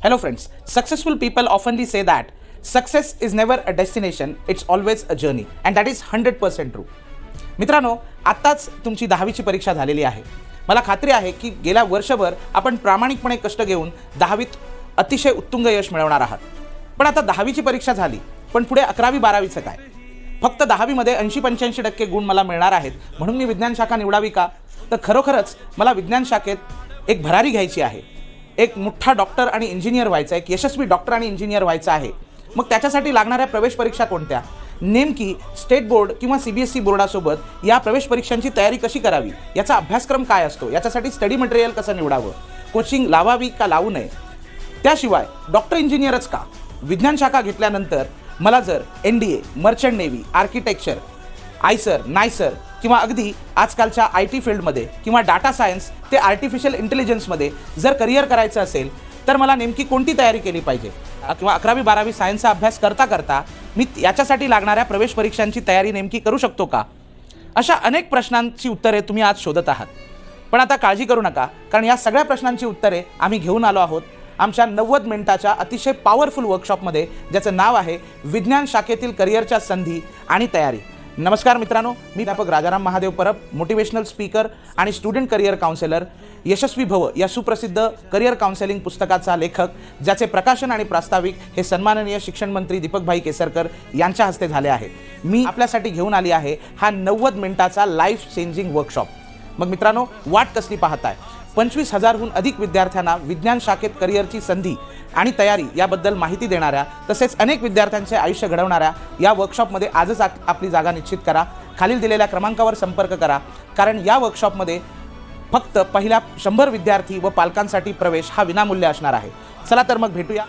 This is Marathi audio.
Hello, friends. Successful people oftenly say that success is never a destination it's always a journey and that is hundred percent true मित्रांनो आत्ताच तुमची दहावीची परीक्षा झालेली आहे. मला खात्री आहे की गेल्या वर्षभर आपण प्रामाणिकपणे कष्ट घेऊन दहावीत अतिशय उत्तुंग यश मिळवणार आहात. पण आता दहावीची परीक्षा झाली पण पुढे अकरावी बारावीचं काय? फक्त दहावीमध्ये ऐंशी पंच्याऐंशी टक्के गुण मला मिळणार आहेत म्हणून मी विज्ञान शाखा निवडावी का? तर खरोखरच मला विज्ञान शाखेत एक भरारी घ्यायची आहे. एक मोठा डॉक्टर आणि इंजिनियर व्हायचा आहे एक यशस्वी डॉक्टर आणि इंजिनियर व्हायचं आहे. मग त्याच्यासाठी लागणाऱ्या प्रवेश परीक्षा कोणत्या? नेमकी स्टेट बोर्ड किंवा सी बी एस सी बोर्डासोबत या प्रवेश परीक्षांची तयारी कशी करावी? याचा अभ्यासक्रम काय असतो? याच्यासाठी स्टडी मटेरियल कसं निवडावं? कोचिंग लावावी का लावू नये? त्याशिवाय डॉक्टर इंजिनियरच का? विज्ञान शाखा घेतल्यानंतर मला जर N D A merchant navy architecture IISER NISER किंवा अगदी आजकालच्या आय टी फील्डमध्ये किंवा डाटा सायन्स ते आर्टिफिशियल इंटेलिजन्समध्ये जर करिअर करायचं असेल तर मला नेमकी कोणती तयारी केली पाहिजे? किंवा अकरावी बारावी सायन्सचा अभ्यास करता करता मी याच्यासाठी लागणाऱ्या प्रवेश परीक्षांची तयारी नेमकी करू शकतो का? अशा अनेक प्रश्नांची उत्तरे तुम्ही आज शोधत आहात. पण आता काळजी करू नका कारण या सगळ्या प्रश्नांची उत्तरे आम्ही घेऊन आलो आहोत आमच्या नव्वद मिनिटाच्या अतिशय पॉवरफुल वर्कशॉपमध्ये ज्याचं नाव आहे विज्ञान शाखेतील करिअरच्या संधी आणि तयारी. नमस्कार मित्रांनो मी प्राध्यापक राजाराम महादेव परब मोटिवेशनल स्पीकर आणि स्टुडंट करिअर काउन्सिलर यशस्वी भव या सुप्रसिद्ध करिअर काउन्सेलिंग पुस्तकाचा लेखक ज्याचे प्रकाशन आणि प्रास्ताविक हे सन्माननीय शिक्षण मंत्री दीपकभाई केसरकर यांच्या हस्ते झाले आहे. मी आपल्यासाठी घेऊन आली आहे हा नव्वद मिनिटाचा लाईफ चेंजिंग वर्कशॉप मग मित्रांनो वाट कसली पाहताय? पंचवीस हजारहून अधिक विद्यार्थ्यांना विज्ञान शाखेत करिअरची संधी आणि तयारी याबद्दल माहिती देणाऱ्या तसेच अनेक विद्यार्थ्यांचे आयुष्य घडवणाऱ्या या वर्कशॉपमध्ये आजच आपली जागा निश्चित करा. खालील दिलेल्या क्रमांकावर संपर्क करा. कारण या वर्कशॉपमध्ये फक्त पहिल्या शंभर विद्यार्थी व पालकांसाठी प्रवेश हा विनामूल्य असणार आहे. चला तर मग भेटूया.